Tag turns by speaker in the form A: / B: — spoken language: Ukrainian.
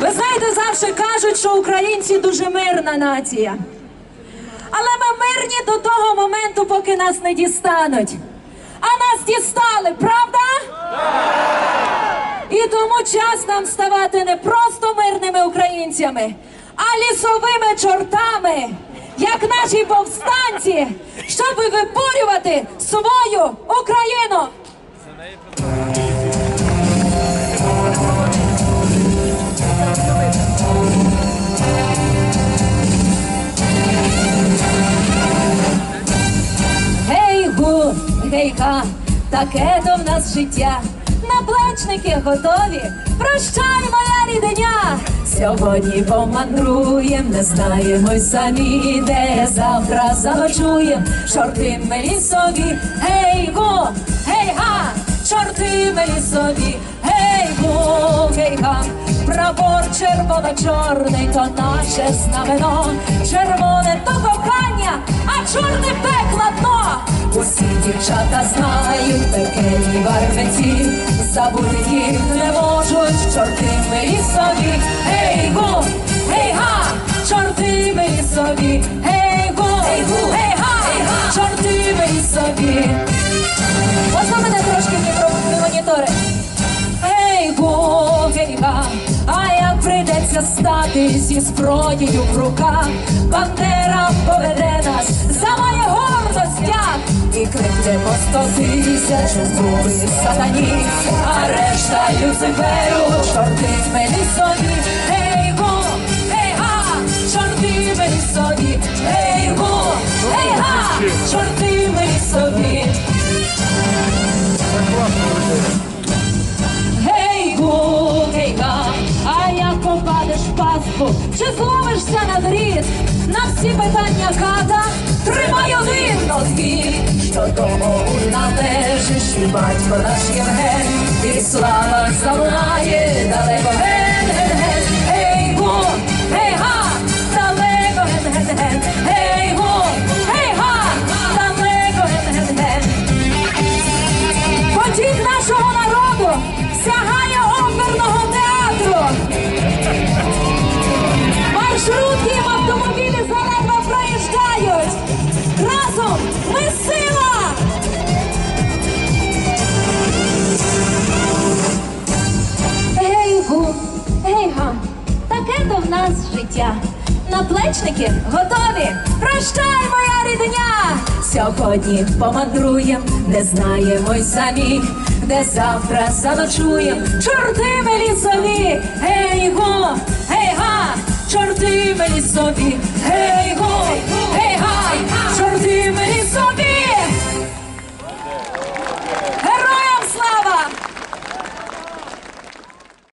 A: Ви знаєте, завжди кажуть, що українці дуже мирна нація. Але ми мирні до того моменту, поки нас не дістануть. А нас дістали, правда? І тому час нам ставати не просто мирними українцями, а лісовими чортами, як наші повстанці, щоб виборювати свою Україну. Гу, таке то в нас життя. Наплечники готові, прощай, моя рідня. Сьогодні помандруєм, не знаємо самі, де завтра заночуєм, чорти ми лісові, гей го, гей га, чорти ми лісові, гей го, гей га. Прапор червоно-чорний, то наше знамено, червоне то кохання, а чорне пекла дно. Дівчата знають пекельні барвиці, забути їх не можуть, чорти ми лісові, гей го, гей га, чорти ми лісові, гей го, гей гу, гей га, чорти ми лісові. Можна мене трошки мікро- монітори? Гей, го, гей, га, а як прийдеться стати зі зброєю в руках, сто тисяч сатані, а решта Люциферу, чорти ми лісові, гей, го, гей, га, чорти ми лісові, гей, го, гей, га, чорти ми лісові. Гей, гу, гей, га, а як попадеш в пастку, чи зловишся на дріт? На всі питання ката тримай один відповідь, що тому належиш, і батько наш Євген, і слава залунає життя. Наплечники готові. Прощай, моя рідня! Сьогодні помандруєм, не знаємо й самі, де завтра заночуєм. Чорти ми лісові, гей го, гей га, чорти ми лісові, гей